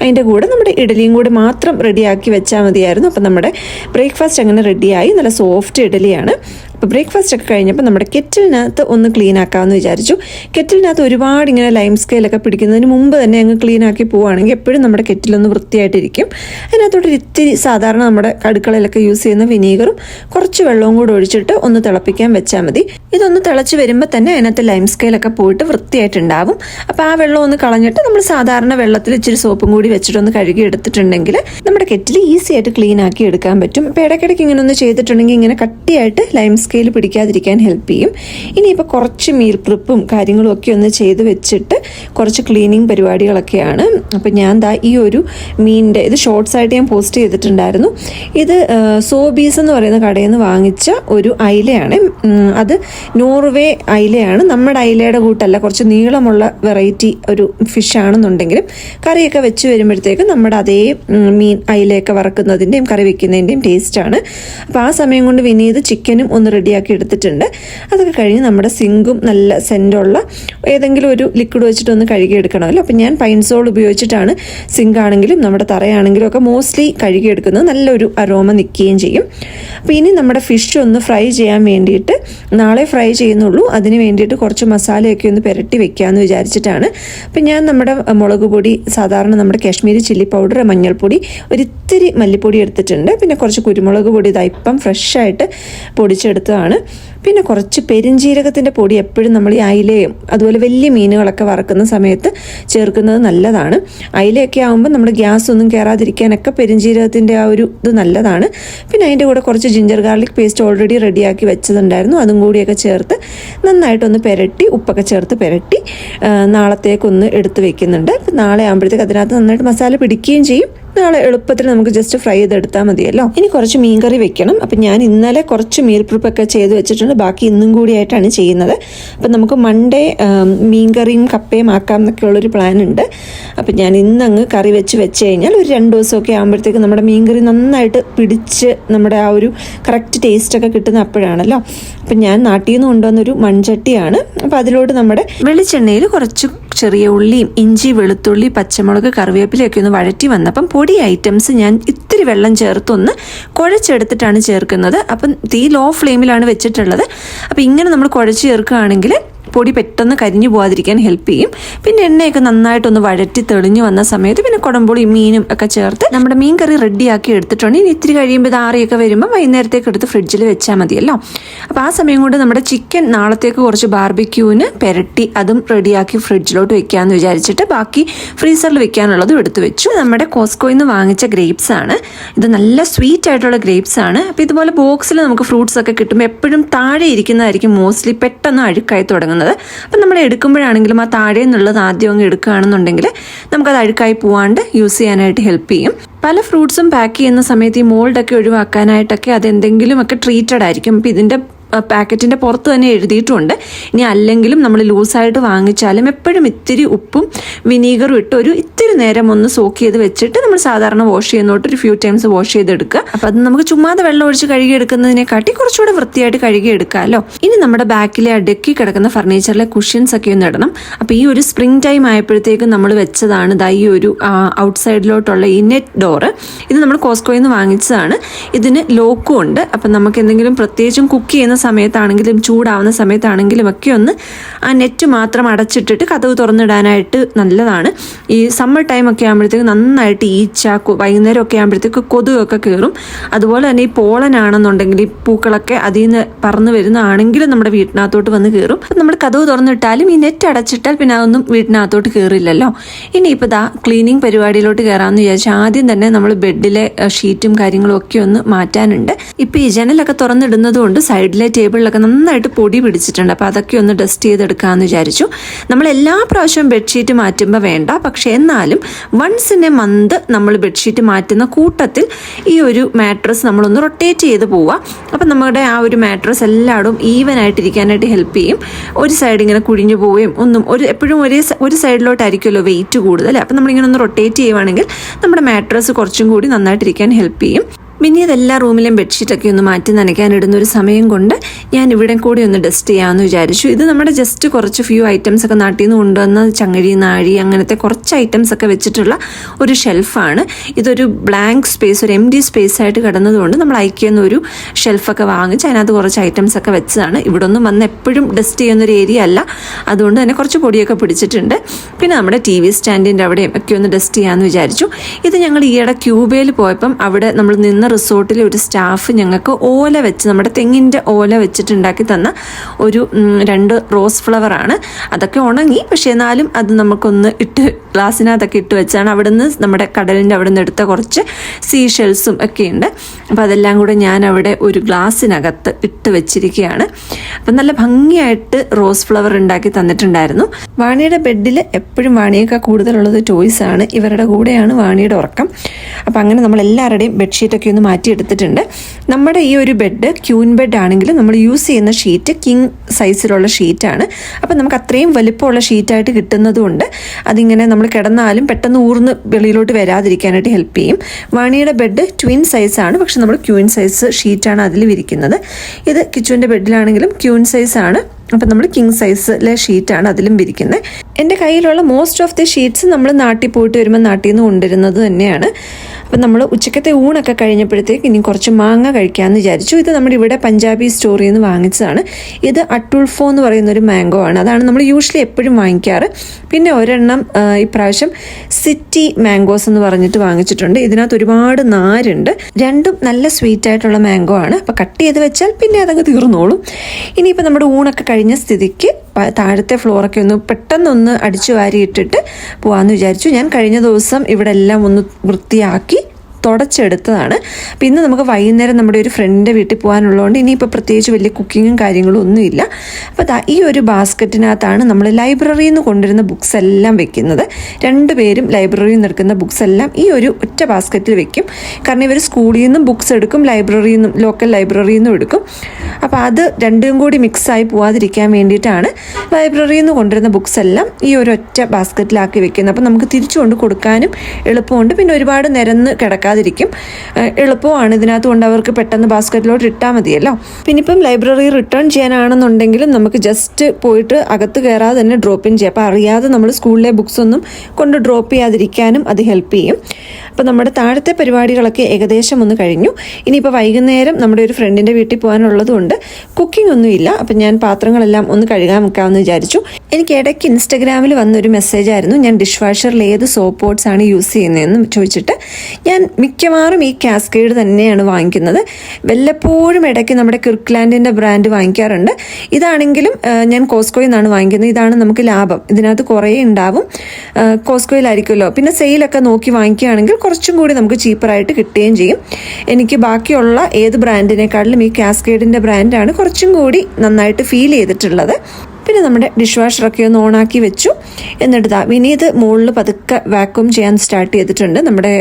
അതിന്റെ കൂടെ നമ്മുടെ ഇഡലിയും കൂടെ മാത്രം റെഡിയാക്കി വെച്ചാൽ മതിയായിരുന്നു. അപ്പം നമ്മുടെ ബ്രേക്ക്ഫാസ്റ്റ് അങ്ങനെ റെഡിയായി നല്ല സോഫ്റ്റ് ഇഡലിയാണ്. അപ്പോൾ ബ്രേക്ക്ഫാസ്റ്റ് ഒക്കെ കഴിഞ്ഞപ്പോൾ നമ്മുടെ കെറ്റിലിനകത്ത് ഒന്ന് ക്ലീൻ ആക്കാമെന്ന് വിചാരിച്ചു. കെറ്റിലിനകത്ത് ഒരുപാട് ഇങ്ങനെ ലൈം സ്കെയിലൊക്കെ പിടിക്കുന്നതിന് മുമ്പ് തന്നെ അങ്ങ് ക്ലീൻ ആക്കി പോവുകയാണെങ്കിൽ എപ്പോഴും നമ്മുടെ കെറ്റിലൊന്ന് വൃത്തിയായിട്ടിരിക്കും. അതിനകത്തോട്ട് ഒരിത്തിരി സാധാരണ നമ്മുടെ അടുക്കളയിലൊക്കെ യൂസ് ചെയ്യുന്ന വിനീഗറും കുറച്ച് വെള്ളവും കൂടെ ഒഴിച്ചിട്ട് ഒന്ന് തിളപ്പിക്കാൻ വെച്ചാൽ മതി. ഇതൊന്ന് തിളച്ച് വരുമ്പോൾ തന്നെ അതിനകത്ത് ലൈം സ്കെയിലൊക്കെ പോയിട്ട് വൃത്തിയായിട്ടുണ്ടാവും. അപ്പോൾ ആ വെള്ളം ഒന്ന് കളഞ്ഞിട്ട് നമ്മൾ സാധാരണ വെള്ളത്തിൽ ഇച്ചിരി സോപ്പും കൂടി വെച്ചിട്ടൊന്ന് കഴുകി എടുത്തിട്ടുണ്ടെങ്കിൽ നമ്മുടെ കെറ്റിൽ ഈസി ആയിട്ട് ക്ലീൻ ആക്കി എടുക്കാൻ പറ്റും. അപ്പോൾ ഇടയ്ക്കിടയ്ക്ക് ഇങ്ങനെ ഒന്ന് ചെയ്തിട്ടുണ്ടെങ്കിൽ ഇങ്ങനെ കട്ടിയായിട്ട് ലൈം പിടിക്കാതിരിക്കാൻ ഹെൽപ്പ് ചെയ്യും. ഇനിയിപ്പോൾ കുറച്ച് മീൽ പ്രിപ്പും കാര്യങ്ങളും ഒക്കെ ഒന്ന് ചെയ്ത് വെച്ചിട്ട് കുറച്ച് ക്ലീനിങ് പരിപാടികളൊക്കെയാണ്. അപ്പോൾ ഞാൻ ദാ ഈ ഒരു മീനിന്റെ ഇത് ഷോർട്സ് ആയിട്ട് ഞാൻ പോസ്റ്റ് ചെയ്തിട്ടുണ്ടായിരുന്നു. ഇത് സോബീസ് എന്ന് പറയുന്ന കടയിൽ നിന്ന് വാങ്ങിച്ച ഒരു അയിലയാണ്. അത് നോർവേ അയിലയാണ്. നമ്മുടെ അയിലയുടെ കൂട്ടല്ല കുറച്ച് നീളമുള്ള വെറൈറ്റി ഒരു ഫിഷ് ആണെന്നുണ്ടെങ്കിലും കറിയൊക്കെ വെച്ച് വരുമ്പോഴത്തേക്കും നമ്മുടെ അതേ മീൻ അയിലയൊക്കെ വറക്കുന്നതിന്റെയും കറി വെക്കുന്നതിന്റെയും ടേസ്റ്റാണ് അപ്പോൾ ആ സമയം കൊണ്ട് വിനീത് ചിക്കനും ഒന്ന് റെഡിയാക്കി എടുത്തിട്ടുണ്ട്. അതൊക്കെ കഴിഞ്ഞ് നമ്മുടെ സിങ്കും നല്ല സെന്റുള്ള ഏതെങ്കിലും ഒരു ലിക്വിഡ് വെച്ചിട്ട് ഒന്ന് കഴുകി എടുക്കണമല്ലോ. അപ്പം ഞാൻ പൈൻസോൾ ഉപയോഗിച്ചിട്ടാണ് സിങ്ക് ആണെങ്കിലും നമ്മുടെ തറയാണെങ്കിലും ഒക്കെ മോസ്റ്റ്ലി കഴുകിയെടുക്കുന്നത് നല്ലൊരു അരോമ നിൽക്കുകയും ചെയ്യും. അപ്പോൾ ഇനി നമ്മുടെ ഫിഷ് ഒന്ന് ഫ്രൈ ചെയ്യാൻ വേണ്ടിയിട്ട് നാളെ ഫ്രൈ ചെയ്യുന്നുള്ളൂ. അതിന് വേണ്ടിയിട്ട് കുറച്ച് മസാലയൊക്കെ ഒന്ന് പുരട്ടി വെക്കാമെന്ന് വിചാരിച്ചിട്ടാണ്. അപ്പം ഞാൻ നമ്മുടെ മുളക് പൊടി സാധാരണ നമ്മുടെ കാശ്മീരി ചില്ലി പൗഡർ മഞ്ഞൾപ്പൊടി ഒരിത്തിരി മല്ലിപ്പൊടി എടുത്തിട്ടുണ്ട്. പിന്നെ കുറച്ച് കുരുമുളക് പൊടി ഇതാ ഇപ്പം ഫ്രഷായിട്ട് പൊടിച്ചെടുത്തതാണ് പിന്നെ കുറച്ച് പെരിഞ്ജീരകത്തിന്റെ പൊടി എപ്പോഴും നമ്മൾ ഈ അയിലയും അതുപോലെ വലിയ മീനുകളൊക്കെ വറക്കുന്ന സമയത്ത് ചേർക്കുന്നത് നല്ലതാണ്. അയിലയൊക്കെ ആകുമ്പോൾ നമ്മുടെ ഗ്യാസ് ഒന്നും കയറാതിരിക്കാനൊക്കെ പെരിഞ്ജീരകത്തിന്റെ ആ ഒരു ഇത് നല്ലതാണ്. പിന്നെ അതിന്റെ കൂടെ കുറച്ച് ജിഞ്ചർ ഗാർലിക് പേസ്റ്റ് ഓൾറെഡി റെഡിയാക്കി വെച്ചതുണ്ടായിരുന്നു. അതും കൂടിയൊക്കെ ചേർത്ത് നന്നായിട്ടൊന്ന് പെരട്ടി ഉപ്പൊക്കെ ചേർത്ത് പെരട്ടി നാളത്തേക്കൊന്ന് എടുത്ത് വെക്കുന്നുണ്ട്. നാളെ ആകുമ്പോഴത്തേക്ക് അതിനകത്ത് നന്നായിട്ട് മസാല പിടിക്കുകയും ചെയ്യും. നാളെ എളുപ്പത്തിൽ നമുക്ക് ജസ്റ്റ് ഫ്രൈ ചെയ്തെടുത്താൽ മതിയല്ലോ. ഇനി കുറച്ച് മീൻകറി വെക്കണം. അപ്പം ഞാൻ ഇന്നലെ കുറച്ച് മീൽ പ്രിപ്പൊക്കെ ചെയ്ത് വെച്ചിട്ടുണ്ട്. ബാക്കി ഇന്നും കൂടി ആയിട്ടാണ് ചെയ്യുന്നത്. അപ്പം നമുക്ക് മൺഡേ മീൻകറിയും കപ്പയും ആക്കാം എന്നൊക്കെ ഉള്ളൊരു പ്ലാൻ ഉണ്ട്. അപ്പം ഞാൻ ഇന്നങ്ങ് കറി വെച്ച് വെച്ച് കഴിഞ്ഞാൽ ഒരു രണ്ട് ദിവസമൊക്കെ ആകുമ്പോഴത്തേക്ക് നമ്മുടെ മീൻകറി നന്നായിട്ട് പിടിച്ച് നമ്മുടെ ആ ഒരു കറക്റ്റ് ടേസ്റ്റൊക്കെ കിട്ടുന്ന അപ്പോഴാണല്ലോ. അപ്പം ഞാൻ നാട്ടിൽ നിന്ന് കൊണ്ടുവന്നൊരു മൺചട്ടിയാണ്. അപ്പം അതിലോട്ട് നമ്മുടെ വെളിച്ചെണ്ണയിൽ കുറച്ച് ചെറിയ ഉള്ളിയും ഇഞ്ചി വെളുത്തുള്ളി പച്ചമുളക് കറിവേപ്പിലയൊക്കെ ഒന്ന് വഴറ്റി വന്നപ്പം പൊടി ഐറ്റംസ് ഞാൻ ഇത്തിരി വെള്ളം ചേർത്തൊന്ന് കുഴച്ചെടുത്തിട്ടാണ് ചേർക്കുന്നത്. അപ്പം തീ ലോ ഫ്ലെയിമിലാണ് വെച്ചിട്ടുള്ളത്. അപ്പം ഇങ്ങനെ നമ്മൾ കുഴച്ച് ചേർക്കുകയാണെങ്കിൽ പൊടി പെട്ടെന്ന് കരിഞ്ഞു പോകാതിരിക്കാൻ ഹെൽപ്പ് ചെയ്യും. പിന്നെ എണ്ണയൊക്കെ നന്നായിട്ടൊന്ന് വഴറ്റി തെളിഞ്ഞു വന്ന സമയത്ത് പിന്നെ കുടംപുളി മീനും ഒക്കെ ചേർത്ത് നമ്മുടെ മീൻ കറി റെഡിയാക്കി എടുത്തിട്ടുണ്ട്. ഇനി ഇത്തിരി കഴിയുമ്പോൾ ആറിയൊക്കെ വരുമ്പോൾ വൈകുന്നേരത്തേക്ക് എടുത്ത് ഫ്രിഡ്ജിൽ വെച്ചാൽ മതിയല്ലോ. അപ്പോൾ ആ സമയം കൊണ്ട് നമ്മുടെ ചിക്കൻ നാളത്തേക്ക് കുറച്ച് ബാർബിക്യൂവിന് പെരട്ടി അതും റെഡിയാക്കി ഫ്രിഡ്ജിലോട്ട് വെക്കാമെന്ന് വിചാരിച്ചിട്ട് ബാക്കി ഫ്രീസറിൽ വെക്കാനുള്ളതും എടുത്തു വെച്ചു. നമ്മുടെ കോസ്കോയിൽ നിന്ന് വാങ്ങിച്ച ഗ്രേപ്സ് ആണ്. ഇത് നല്ല സ്വീറ്റ് ആയിട്ടുള്ള ഗ്രേപ്സ് ആണ്. അപ്പോൾ ഇതുപോലെ ബോക്സിൽ നമുക്ക് ഫ്രൂട്ട്സ് ഒക്കെ കിട്ടുമ്പോൾ എപ്പോഴും താഴെ ഇരിക്കുന്നതായിരിക്കും മോസ്റ്റ്ലി പെട്ടെന്ന് അഴുക്കായി തുടങ്ങുന്നത്. അപ്പം നമ്മൾ എടുക്കുമ്പോഴാണെങ്കിലും ആ താഴെ നിന്നുള്ളത് ആദ്യം അങ്ങ് എടുക്കുകയാണെന്നുണ്ടെങ്കിൽ നമുക്കത് അഴുക്കായി പോവാണ്ട് യൂസ് ചെയ്യാനായിട്ട് ഹെൽപ്പ് ചെയ്യും. പല ഫ്രൂട്ട്സും പാക്ക് ചെയ്യുന്ന സമയത്ത് ഈ മോൾഡൊക്കെ ഒഴിവാക്കാനായിട്ടൊക്കെ അത് എന്തെങ്കിലുമൊക്കെ ട്രീറ്റഡ് ആയിരിക്കും. അപ്പം ഇതിന്റെ പാക്കറ്റിന്റെ പുറത്ത് തന്നെ എഴുതിയിട്ടുണ്ട്. ഇനി അല്ലെങ്കിലും നമ്മൾ ലൂസായിട്ട് വാങ്ങിച്ചാലും എപ്പോഴും ഇത്തിരി ഉപ്പും വിനീഗറും ഇട്ട് ഒരു ഇത്തിരി നേരം ഒന്ന് സോക്ക് ചെയ്ത് വെച്ചിട്ട് നമ്മൾ സാധാരണ വാഷ് ചെയ്യുന്നോട്ട് ഒരു ഫ്യൂ ടൈംസ് വാഷ് ചെയ്തെടുക്കുക. അപ്പം അത് നമുക്ക് ചുമ്മാതെ വെള്ളം ഒഴിച്ച് കഴുകിയെടുക്കുന്നതിനെക്കാട്ടി കുറച്ചുകൂടെ വൃത്തിയായിട്ട് കഴുകിയെടുക്കാമല്ലോ ഇനി നമ്മുടെ ബാക്കിലെ അടുക്കി കിടക്കുന്ന ഫർണിച്ചറിലെ കുഷ്യൻസ് ഒക്കെ ഒന്ന് ഇടണം. അപ്പോൾ ഈ ഒരു സ്പ്രിംഗ് ടൈം ആയപ്പോഴത്തേക്കും നമ്മൾ വെച്ചതാണ് ദാ ഈ ഒരു ഔട്ട് സൈഡിലോട്ടുള്ള ഈ നെറ്റ് ഡോറ് ഇത് നമ്മൾ കോസ്കോയിൽ നിന്ന് വാങ്ങിച്ചതാണ്. ഇതിന് ലോക്കും ഉണ്ട്. അപ്പം നമുക്ക് എന്തെങ്കിലും പ്രത്യേകിച്ചും കുക്ക് ചെയ്യുന്ന സമയത്താണെങ്കിലും ചൂടാവുന്ന സമയത്താണെങ്കിലും ഒക്കെ ഒന്ന് ആ നെറ്റ് മാത്രം അടച്ചിട്ടിട്ട് കഥവ് തുറന്നിടാനായിട്ട് നല്ലതാണ്. ഈ സമ്മർ ടൈം ഒക്കെ ആകുമ്പോഴത്തേക്ക് നന്നായിട്ട് ഈച്ച വൈകുന്നേരം ഒക്കെ ആകുമ്പോഴത്തേക്ക് കൊതുകൊക്കെ കയറും അതുപോലെ തന്നെ ഈ പോളൻ ആണെന്നുണ്ടെങ്കിൽ ഈ പൂക്കളൊക്കെ അതിൽ നിന്ന് പറന്ന് വരുന്നതാണെങ്കിലും നമ്മുടെ വീട്ടിനകത്തോട്ട് വന്ന് കയറും നമ്മൾ കഥവ് തുറന്നിട്ടാലും ഈ നെറ്റ് അടച്ചിട്ടാൽ പിന്നെ അതൊന്നും വീട്ടിനകത്തോട്ട് കയറില്ലല്ലോ ഇനിയിപ്പോൾ ദാ ക്ലീനിങ് പരിപാടിയിലോട്ട് കയറാമെന്ന് വിചാരിച്ചാൽ ആദ്യം തന്നെ നമ്മൾ ബെഡിലെ ഷീറ്റും കാര്യങ്ങളും ഒക്കെ ഒന്ന് മാറ്റാനുണ്ട്. ഇപ്പോൾ ഈ ജനലൊക്കെ തുറന്നിടുന്നതുകൊണ്ട് സൈഡിലെ ടേബിളിലൊക്കെ നന്നായിട്ട് പൊടി പിടിച്ചിട്ടുണ്ട്. അപ്പോൾ അതൊക്കെ ഒന്ന് ഡസ്റ്റ് ചെയ്തെടുക്കാമെന്ന് വിചാരിച്ചു. നമ്മൾ എല്ലാ പ്രാവശ്യവും ബെഡ്ഷീറ്റ് മാറ്റുമ്പോൾ വേണ്ട. പക്ഷേ എന്നാലും വൺസ് ഇൻ എ മന്ത് നമ്മൾ ബെഡ്ഷീറ്റ് മാറ്റുന്ന കൂട്ടത്തിൽ ഈ ഒരു മാട്രസ് നമ്മളൊന്ന് റൊട്ടേറ്റ് ചെയ്ത് പോവുക അപ്പം നമ്മുടെ ആ ഒരു മാട്രസ് എല്ലായിടും ഈവൻ ആയിട്ടിരിക്കാനായിട്ട് ഹെൽപ്പ് ചെയ്യും. ഒരു സൈഡ് ഇങ്ങനെ കുഴിഞ്ഞു പോവുകയും ഒന്നും ഒരു എപ്പോഴും ഒരേ ഒരു സൈഡിലോട്ടായിരിക്കുമല്ലോ വെയിറ്റ് കൂടുതൽ. അപ്പം നമ്മളിങ്ങനെ ഒന്ന് റൊട്ടേറ്റ് ചെയ്യുവാണെങ്കിൽ നമ്മുടെ മാട്രസ് കുറച്ചും കൂടി നന്നായിട്ടിരിക്കാൻ ഹെൽപ്പ് ചെയ്യും. പിന്നെ ഇതെല്ലാ റൂമിലും ബെഡ്ഷീറ്റൊക്കെ ഒന്ന് മാറ്റി നനയ്ക്കാനിടുന്ന ഒരു സമയം കൊണ്ട് ഞാൻ ഇവിടെ കൂടി ഒന്ന് ഡസ്റ്റ് ചെയ്യാമെന്ന് വിചാരിച്ചു. ഇത് നമ്മുടെ ജസ്റ്റ് കുറച്ച് ഫ്യൂ ഐറ്റംസ് ഒക്കെ നാട്ടിൽ നിന്ന് കൊണ്ടുവന്ന ചങ്ങഴി നാഴി അങ്ങനത്തെ കുറച്ച് ഐറ്റംസ് ഒക്കെ വെച്ചിട്ടുള്ള ഒരു ഷെൽഫാണ് ഇതൊരു ബ്ലാങ്ക് സ്പേസ് ഒരു എം ഡി സ്പേസ് ആയിട്ട് കിടന്നതുകൊണ്ട് നമ്മൾ അയക്കുന്ന ഒരു ഷെൽഫൊക്കെ വാങ്ങിച്ച് അതിനകത്ത് കുറച്ച് ഐറ്റംസ് ഒക്കെ വെച്ചതാണ്. ഇവിടെ ഒന്നും വന്ന് എപ്പോഴും ഡസ്റ്റ് ചെയ്യുന്ന ഒരു ഏരിയ അല്ല. അതുകൊണ്ട് തന്നെ കുറച്ച് പൊടിയൊക്കെ പിടിച്ചിട്ടുണ്ട്. പിന്നെ നമ്മുടെ ടി വി സ്റ്റാൻഡിന്റെ അവിടെയും ഒക്കെ ഒന്ന് ഡസ്റ്റ് ചെയ്യാമെന്ന് വിചാരിച്ചു. ഇത് ഞങ്ങൾ ഈയിടെ ക്യൂബയിൽ പോയപ്പം അവിടെ നമ്മൾ നിന്ന റിസോർട്ടിലെ ഒരു സ്റ്റാഫ് ഞങ്ങൾക്ക് ഓല വെച്ച് നമ്മുടെ തെങ്ങിന്റെ ഓല വെച്ചിട്ടുണ്ടാക്കി തന്ന ഒരു രണ്ട് റോസ് ഫ്ലവറാണ് അതൊക്കെ ഉണങ്ങി പക്ഷേ എന്നാലും അത് നമുക്കൊന്ന് ഇട്ട് ഗ്ലാസ്സിനകത്തൊക്കെ ഇട്ട് വെച്ചാണ് അവിടുന്ന് നമ്മുടെ കടലിന്റെ അവിടെ നിന്ന് എടുത്ത കുറച്ച് സീ ഷെൽസും ഒക്കെ ഉണ്ട്. അപ്പോൾ അതെല്ലാം കൂടെ ഞാൻ അവിടെ ഒരു ഗ്ലാസ്സിനകത്ത് ഇട്ട് വെച്ചിരിക്കുകയാണ്. അപ്പം നല്ല ഭംഗിയായിട്ട് റോസ് ഫ്ലവർ ഉണ്ടാക്കി തന്നിട്ടുണ്ടായിരുന്നു. വാണിയുടെ ബെഡിൽ എപ്പോഴും വാണിയേക്കാൾ കൂടുതലുള്ളത് ടോയ്സ് ആണ്. ഇവരുടെ കൂടെയാണ് വാണിയുടെ ഉറക്കം. അപ്പം അങ്ങനെ നമ്മൾ എല്ലാവരുടെയും ബെഡ്ഷീറ്റൊക്കെ ഒന്ന് മാറ്റിയെടുത്തിട്ടുണ്ട്. നമ്മുടെ ഈ ഒരു ബെഡ് ക്യൂൻ ബെഡ് ആണെങ്കിൽ നമ്മൾ യൂസ് ചെയ്യുന്ന ഷീറ്റ് കിങ് സൈസിലുള്ള ഷീറ്റാണ് അപ്പം നമുക്ക് അത്രയും വലിപ്പമുള്ള ഷീറ്റായിട്ട് കിട്ടുന്നതുകൊണ്ട് അതിങ്ങനെ നമ്മൾ കിടന്നാലും പെട്ടെന്ന് ഊർന്ന് വെളിയിലോട്ട് വരാതിരിക്കാനായിട്ട് ഹെൽപ്പ് ചെയ്യും. വാണിയുടെ ബെഡ് ട്വിൻ സൈസാണ് പക്ഷെ നമ്മൾ ക്യൂൻ സൈസ് ഷീറ്റാണ് അതിൽ വിരിക്കുന്നത്. ഇത് കിച്ചുവിന്റെ ബെഡിലാണെങ്കിലും ക്യൂൻ സൈസാണ് അപ്പം നമ്മൾ കിങ് സൈസിലെ ഷീറ്റാണ് അതിലും വിരിക്കുന്നത്. എന്റെ കയ്യിലുള്ള മോസ്റ്റ് ഓഫ് ദി ഷീറ്റ്സ് നമ്മൾ നാട്ടിൽ പോയിട്ട് വരുമ്പോൾ നാട്ടിൽ നിന്ന് കൊണ്ടുവരുന്നത് തന്നെയാണ്. അപ്പം നമ്മൾ ഉച്ചക്കത്തെ ഊണൊക്കെ കഴിഞ്ഞപ്പോഴത്തേക്ക് ഇനി കുറച്ച് മാങ്ങ കഴിക്കാമെന്ന് വിചാരിച്ചു. ഇത് നമ്മുടെ ഇവിടെ പഞ്ചാബി സ്റ്റോറിൽ നിന്ന് വാങ്ങിച്ചതാണ്. ഇത് അട്ടുൾഫോ എന്ന് പറയുന്ന ഒരു മാംഗോ ആണ്. അതാണ് നമ്മൾ യൂഷ്വലി എപ്പോഴും വാങ്ങിക്കാറ്. പിന്നെ ഒരെണ്ണം ഇപ്രാവശ്യം സിറ്റി മാംഗോസ് എന്ന് പറഞ്ഞിട്ട് വാങ്ങിച്ചിട്ടുണ്ട്. ഇതിനകത്ത് ഒരുപാട് നാരുണ്ട്. രണ്ടും നല്ല സ്വീറ്റ് ആയിട്ടുള്ള മാംഗോ ആണ്. അപ്പോൾ കട്ട് ചെയ്ത് വെച്ചാൽ പിന്നെ അതങ്ങ് തീർന്നോളും. ഇനിയിപ്പോൾ നമ്മുടെ ഊണൊക്കെ കഴിഞ്ഞ സ്ഥിതിക്ക് താഴത്തെ ഫ്ലോറൊക്കെ ഒന്ന് പെട്ടെന്നൊന്ന് അടിച്ചു വാരിയിട്ടിട്ട് പോകാമെന്ന് വിചാരിച്ചു. ഞാൻ കഴിഞ്ഞ ദിവസം ഇവിടെ എല്ലാം ഒന്ന് വൃത്തിയാക്കി തുടച്ചെടുത്തതാണ്. അപ്പം ഇന്ന് നമുക്ക് വൈകുന്നേരം നമ്മുടെ ഒരു ഫ്രണ്ടിന്റെ വീട്ടിൽ പോകാനുള്ളതുകൊണ്ട് ഇനിയിപ്പോൾ പ്രത്യേകിച്ച് വലിയ കുക്കിങ്ങും കാര്യങ്ങളും ഒന്നുമില്ല. അപ്പോൾ ഈ ഒരു ബാസ്ക്കറ്റിനകത്താണ് നമ്മൾ ലൈബ്രറിയിൽ നിന്ന് കൊണ്ടുവരുന്ന ബുക്സ് എല്ലാം വെക്കുന്നത്. രണ്ട് പേരും ലൈബ്രറിയിൽ നിന്ന് എടുക്കുന്ന ബുക്സ് എല്ലാം ഈ ഒരു ഒറ്റ ബാസ്ക്കറ്റിൽ വെക്കും. കാരണം ഇവർ സ്കൂളിൽ നിന്നും ബുക്സ് എടുക്കും ലൈബ്രറിയിൽ നിന്നും ലോക്കൽ ലൈബ്രറിയിൽ നിന്നും എടുക്കും. അപ്പോൾ അത് രണ്ടും കൂടി മിക്സായി പോവാതിരിക്കാൻ വേണ്ടിയിട്ടാണ് ലൈബ്രറിയിൽ നിന്ന് കൊണ്ടുവരുന്ന ബുക്സ് എല്ലാം ഈ ഒരു ഒറ്റ ബാസ്ക്കറ്റിലാക്കി വെക്കുന്നത്. അപ്പോൾ നമുക്ക് തിരിച്ചു കൊണ്ട് കൊടുക്കാനും എളുപ്പമുണ്ട്. പിന്നെ ഒരുപാട് നിരന്ന് കിടക്കാതിരിക്കും എളുപ്പമാണ്. ഇതിനകത്ത് കൊണ്ട് അവർക്ക് പെട്ടെന്ന് ബാസ്ക്കറ്റിലോട്ട് ഇട്ടാൽ മതിയല്ലോ. പിന്നെ ഇപ്പം ലൈബ്രറി റിട്ടേൺ ചെയ്യാനാണെന്നുണ്ടെങ്കിലും നമുക്ക് ജസ്റ്റ് പോയിട്ട് അകത്ത് കയറാതെ തന്നെ ഡ്രോപ്പ് ഇൻ ചെയ്യാം. അപ്പോൾ അറിയാതെ നമ്മൾ സ്കൂളിലെ ബുക്സ് ഒന്നും കൊണ്ട് ഡ്രോപ്പ് ചെയ്യാതിരിക്കാനും അത് ഹെൽപ്പ് ചെയ്യും. അപ്പോൾ നമ്മുടെ താഴത്തെ പരിപാടികളൊക്കെ ഏകദേശം ഒന്ന് കഴിഞ്ഞു. ഇനിയിപ്പോൾ വൈകുന്നേരം നമ്മുടെ ഒരു ഫ്രണ്ടിന്റെ വീട്ടിൽ പോകാനുള്ളതുകൊണ്ട് കുക്കിംഗ് ഒന്നുമില്ല അപ്പം ഞാൻ പാത്രങ്ങളെല്ലാം ഒന്ന് കഴുകാൻ വെക്കാമെന്ന് വിചാരിച്ചു. എനിക്ക് ഇടയ്ക്ക് ഇൻസ്റ്റഗ്രാമിൽ വന്നൊരു മെസ്സേജ് ആയിരുന്നു. ഞാൻ ഡിഷ് വാഷറിൽ ഏത് സോപ്പ് പോട്ട്സ് ആണ് യൂസ് ചെയ്യുന്നതെന്ന് ചോദിച്ചിട്ട്. ഞാൻ മിക്കവാറും ഈ കാസ്കേഡ് തന്നെയാണ് വാങ്ങിക്കുന്നത്. വല്ലപ്പോഴും ഇടയ്ക്ക് നമ്മുടെ കിർക്ക്ലാൻഡിന്റെ ബ്രാൻഡ് വാങ്ങിക്കാറുണ്ട്. ഇതാണെങ്കിലും ഞാൻ കോസ്കോയിൽ നിന്നാണ് വാങ്ങിക്കുന്നത്. ഇതാണ് നമുക്ക് ലാഭം. ഇതിനകത്ത് കുറേ ഉണ്ടാവും. കോസ്കോയിലായിരിക്കുമല്ലോ പിന്നെ സെയിലൊക്കെ നോക്കി വാങ്ങിക്കുകയാണെങ്കിൽ കുറച്ചും കൂടി നമുക്ക് ചീപ്പറായിട്ട് കിട്ടുകയും ചെയ്യും. എനിക്ക് ബാക്കിയുള്ള ഏത് ബ്രാൻഡിനേക്കാളിലും ഈ കാസ്കേഡിന്റെ ബ്രാൻഡാണ് കുറച്ചും കൂടി നന്നായിട്ട് ഫീൽ ചെയ്തിട്ടുള്ളത്. പിന്നെ നമ്മുടെ ഡിഷ് വാഷറൊക്കെ ഒന്ന് ഓണാക്കി വെച്ചു. എന്നിട്ട് ദാ വിനീത് മുകളിൽ പതുക്കെ വാക്വം ചെയ്യാൻ സ്റ്റാർട്ട് ചെയ്തിട്ടുണ്ട്. നമ്മുടെ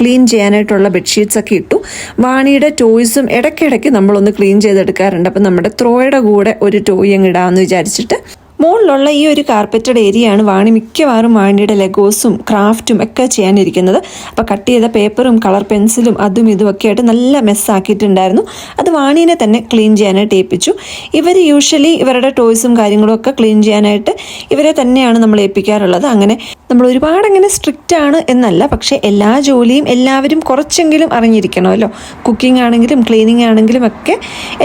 ക്ലീൻ ചെയ്യാനായിട്ടുള്ള ബെഡ്ഷീറ്റ്സ് ഒക്കെ ഇട്ടു. വാണിയുടെ ടോയ്സും ഇടയ്ക്കിടയ്ക്ക് നമ്മളൊന്ന് ക്ലീൻ ചെയ്തെടുക്കാറുണ്ട്. അപ്പം നമ്മുടെ ത്രോയുടെ കൂടെ ഒരു ടോയ് അങ്ങ് ഇടാമെന്ന് വിചാരിച്ചിട്ട്. മുകളിലുള്ള ഈ ഒരു കാർപ്പറ്റഡ് ഏരിയയാണ് വാണി മിക്കവാറും വാണിയുടെ ലെഗോസും ക്രാഫ്റ്റും ഒക്കെ ചെയ്യാനിരിക്കുന്നത്. അപ്പോൾ കട്ട് ചെയ്ത പേപ്പറും കളർ പെൻസിലും അതും ഇതും ഒക്കെ ആയിട്ട് നല്ല മെസ്സാക്കിയിട്ടുണ്ടായിരുന്നു അത് വാണീനെ തന്നെ ക്ലീൻ ചെയ്യാനായിട്ട് ഏൽപ്പിച്ചു. ഇവർ യൂഷ്വലി ഇവരുടെ ടോയ്സും കാര്യങ്ങളും ഒക്കെ ക്ലീൻ ചെയ്യാനായിട്ട് ഇവരെ തന്നെയാണ് നമ്മൾ ഏൽപ്പിക്കാറുള്ളത്. അങ്ങനെ നമ്മൾ ഒരുപാട് അങ്ങനെ സ്ട്രിക്റ്റ് ആണ് എന്നല്ല പക്ഷേ എല്ലാ ജോലിയും എല്ലാവരും കുറച്ചെങ്കിലും അറിഞ്ഞിരിക്കണമല്ലോ. കുക്കിംഗ് ആണെങ്കിലും ക്ലീനിങ് ആണെങ്കിലും ഒക്കെ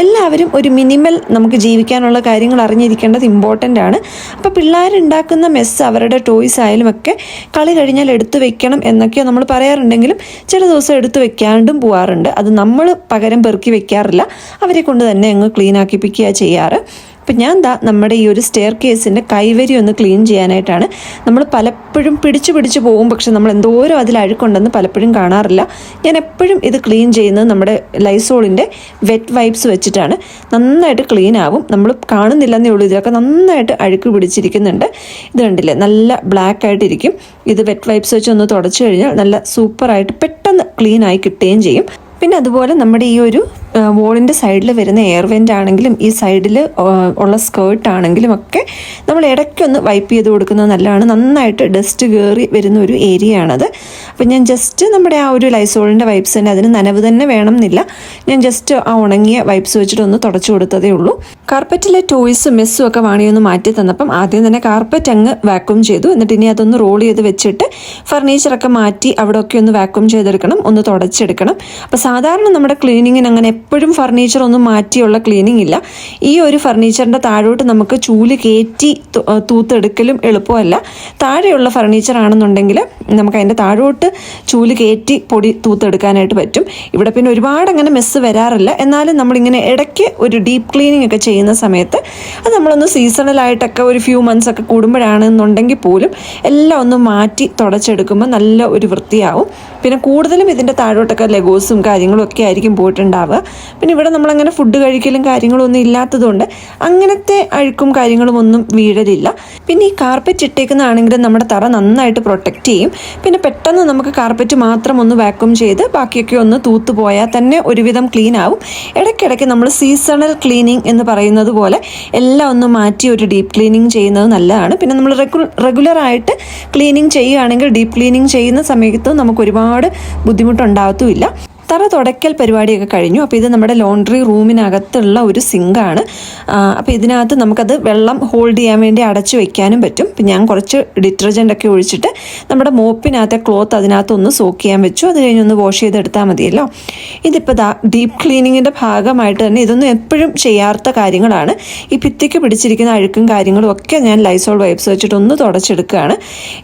എല്ലാവരും ഒരു മിനിമൽ നമുക്ക് ജീവിക്കാനുള്ള കാര്യങ്ങൾ അറിഞ്ഞിരിക്കേണ്ടത് ഇമ്പോർട്ടന്റ് ആണ്. അപ്പോൾ പിള്ളേരുണ്ടാക്കുന്ന മെസ്സ് അവരുടെ ടോയ്സ് ആയാലും ഒക്കെ കളി കഴിഞ്ഞാൽ എടുത്തു വെക്കണം എന്നൊക്കെ നമ്മൾ പറയാറുണ്ടെങ്കിലും ചില ദിവസം എടുത്തു വെക്കാണ്ടും പോവാറുണ്ട്. അത് നമ്മൾ പകരം പെറുക്കി വെക്കാറില്ല. അവരെ കൊണ്ട് തന്നെ അങ്ങ് ക്ലീൻ ആക്കിപ്പിക്കുക ചെയ്യാറ്. അപ്പം ഞാൻ ദാ നമ്മുടെ ഈ ഒരു സ്റ്റെയർ കേസിന്റെ കൈവരി ഒന്ന് ക്ലീൻ ചെയ്യാനായിട്ടാണ്. നമ്മൾ പലപ്പോഴും പിടിച്ചു പിടിച്ചു പോകും. പക്ഷെ നമ്മൾ എന്തോരം അതിൽ അഴുക്കുണ്ടെന്ന് പലപ്പോഴും കാണാറില്ല. ഞാൻ എപ്പോഴും ഇത് ക്ലീൻ ചെയ്യുന്നത് നമ്മുടെ ലൈസോളിന്റെ വെറ്റ് വൈപ്സ് വെച്ചിട്ടാണ്. നന്നായിട്ട് ക്ലീൻ ആവും. നമ്മൾ കാണുന്നില്ലെന്നേ ഉള്ളൂ. ഇതിലൊക്കെ നന്നായിട്ട് അഴുക്ക് പിടിച്ചിരിക്കുന്നുണ്ട്. ഇത് കണ്ടില്ലേ? നല്ല ബ്ലാക്ക് ആയിട്ടിരിക്കും. ഇത് വെറ്റ് വൈപ്സ് വെച്ച് ഒന്ന് തുടച്ചു കഴിഞ്ഞാൽ നല്ല സൂപ്പറായിട്ട് പെട്ടെന്ന് ക്ലീൻ ആയി കിട്ടുകയും ചെയ്യും. പിന്നെ അതുപോലെ നമ്മുടെ ഈ ഒരു വോളിന്റെ സൈഡിൽ വരുന്ന എയർ വെന്റ് ആണെങ്കിലും ഈ സൈഡിൽ ഉള്ള സ്കേർട്ട് ആണെങ്കിലും ഒക്കെ നമ്മൾ ഇടയ്ക്കൊന്ന് വൈപ്പ് ചെയ്ത് കൊടുക്കുന്നത് നല്ലതാണ്. നന്നായിട്ട് ഡസ്റ്റ് കയറി വരുന്ന ഒരു ഏരിയ ആണത് അപ്പം ഞാൻ ജസ്റ്റ് നമ്മുടെ ആ ഒരു ലൈസോളിന്റെ വൈപ്സ് തന്നെ അതിന് നനവ് തന്നെ വേണം എന്നില്ല ഞാൻ ജസ്റ്റ് ആ ഉണങ്ങിയ വൈപ്സ് വെച്ചിട്ട് ഒന്ന് തുടച്ചു കൊടുത്തതേ ഉള്ളൂ. കാർപ്പറ്റിലെ ടോയ്സും മെസ്സും ഒക്കെ വാണിയൊന്ന് മാറ്റി തന്നപ്പം ആദ്യം തന്നെ കാർപ്പറ്റ് അങ്ങ് വാക്വം ചെയ്തു. എന്നിട്ട് ഇനി അതൊന്ന് റോൾ ചെയ്ത് വെച്ചിട്ട് ഫർണിച്ചറൊക്കെ മാറ്റി അവിടെ ഒക്കെ ഒന്ന് വാക്വം ചെയ്തെടുക്കണം ഒന്ന് തുടച്ചെടുക്കണം. അപ്പോൾ സാധാരണ നമ്മുടെ ക്ലീനിങ്ങിന് അങ്ങനെ എപ്പോഴും ഫർണിച്ചർ ഒന്നും മാറ്റിയുള്ള ക്ലീനിങ് ഇല്ല. ഈ ഒരു ഫർണിച്ചറിന്റെ താഴോട്ട് നമുക്ക് ചൂൽ കയറ്റി തൂത്തെടുക്കലും എളുപ്പമല്ല. താഴെയുള്ള ഫർണിച്ചർ ആണെന്നുണ്ടെങ്കിൽ നമുക്ക് അതിന്റെ താഴോട്ട് ചൂൽ കയറ്റി പൊടി തൂത്തെടുക്കാനായിട്ട് പറ്റും. ഇവിടെ പിന്നെ ഒരുപാട് അങ്ങനെ മെസ്സ് വരാറില്ല. എന്നാലും നമ്മളിങ്ങനെ ഇടയ്ക്ക് ഒരു ഡീപ്പ് ക്ലീനിങ് ഒക്കെ ചെയ്യുന്ന സമയത്ത് അത് നമ്മളൊന്ന് സീസണലായിട്ടൊക്കെ ഒരു ഫ്യൂ മന്ത്സ് ഒക്കെ കൂടുമ്പോഴാണെന്നുണ്ടെങ്കിൽ പോലും എല്ലാം ഒന്ന് മാറ്റി തുടച്ചെടുക്കുമ്പോൾ നല്ല ഒരു വൃത്തിയാവും. പിന്നെ കൂടുതലും ഇതിന്റെ താഴോട്ടൊക്കെ ലെഗോസും കാര്യങ്ങളും ഒക്കെ ആയിരിക്കും പോയിട്ടുണ്ടാവുക. പിന്നെ ഇവിടെ നമ്മളങ്ങനെ ഫുഡ് കഴിക്കലും കാര്യങ്ങളും ഒന്നും ഇല്ലാത്തതുകൊണ്ട് അങ്ങനത്തെ അഴുക്കും കാര്യങ്ങളും ഒന്നും വീഴലില്ല. പിന്നെ ഈ കാർപ്പറ്റ് ഇട്ടേക്കുന്നതാണെങ്കിലും നമ്മുടെ തറ നന്നായിട്ട് പ്രൊട്ടക്റ്റ് ചെയ്യും. പിന്നെ പെട്ടെന്ന് നമുക്ക് കാർപ്പറ്റ് മാത്രം ഒന്ന് വാക്വം ചെയ്ത് ബാക്കിയൊക്കെ ഒന്ന് തൂത്ത് പോയാൽ തന്നെ ഒരുവിധം ക്ലീൻ ആവും. ഇടയ്ക്കിടയ്ക്ക് നമ്മൾ സീസണൽ ക്ലീനിങ് എന്ന് പറയുന്നത് പോലെ എല്ലാം ഒന്ന് മാറ്റി ഒരു ഡീപ്പ് ക്ലീനിങ് ചെയ്യുന്നത് നല്ലതാണ്. പിന്നെ നമ്മൾ റെഗുലർ ആയിട്ട് ക്ലീനിങ് ചെയ്യുകയാണെങ്കിൽ ഡീപ്പ് ക്ലീനിങ് ചെയ്യുന്ന സമയത്ത് നമുക്ക് ഒരുപാട് ബുദ്ധിമുട്ടുണ്ടാകത്തുമില്ല. തറ തുടയ്ക്കൽ പരിപാടിയൊക്കെ കഴിഞ്ഞു. അപ്പോൾ ഇത് നമ്മുടെ ലോണ്ടറി റൂമിനകത്തുള്ള ഒരു സിങ്കാണ് അപ്പോൾ ഇതിനകത്ത് നമുക്കത് വെള്ളം ഹോൾഡ് ചെയ്യാൻ വേണ്ടി അടച്ചു വയ്ക്കാനും പറ്റും. ഇപ്പം ഞാൻ കുറച്ച് ഡിറ്റർജന്റ് ഒക്കെ ഒഴിച്ചിട്ട് നമ്മുടെ മോപ്പിനകത്തെ ക്ലോത്ത് അതിനകത്ത് ഒന്ന് സോക്ക് ചെയ്യാൻ വെച്ചു. അത് കഴിഞ്ഞ് ഒന്ന് വാഷ് ചെയ്തെടുത്താൽ മതിയല്ലോ. ഇതിപ്പോൾ ഡീപ്പ് ക്ലീനിങ്ങിന്റെ ഭാഗമായിട്ട് തന്നെ ഇതൊന്നും എപ്പോഴും ചെയ്യാത്ത കാര്യങ്ങളാണ്. ഈ ഭിത്തിക്ക് പിടിച്ചിരിക്കുന്ന അഴുക്കും കാര്യങ്ങളും ഒക്കെ ഞാൻ ലൈസോൾ വൈപ്സ് വെച്ചിട്ട് ഒന്ന് തുടച്ചെടുക്കുകയാണ്.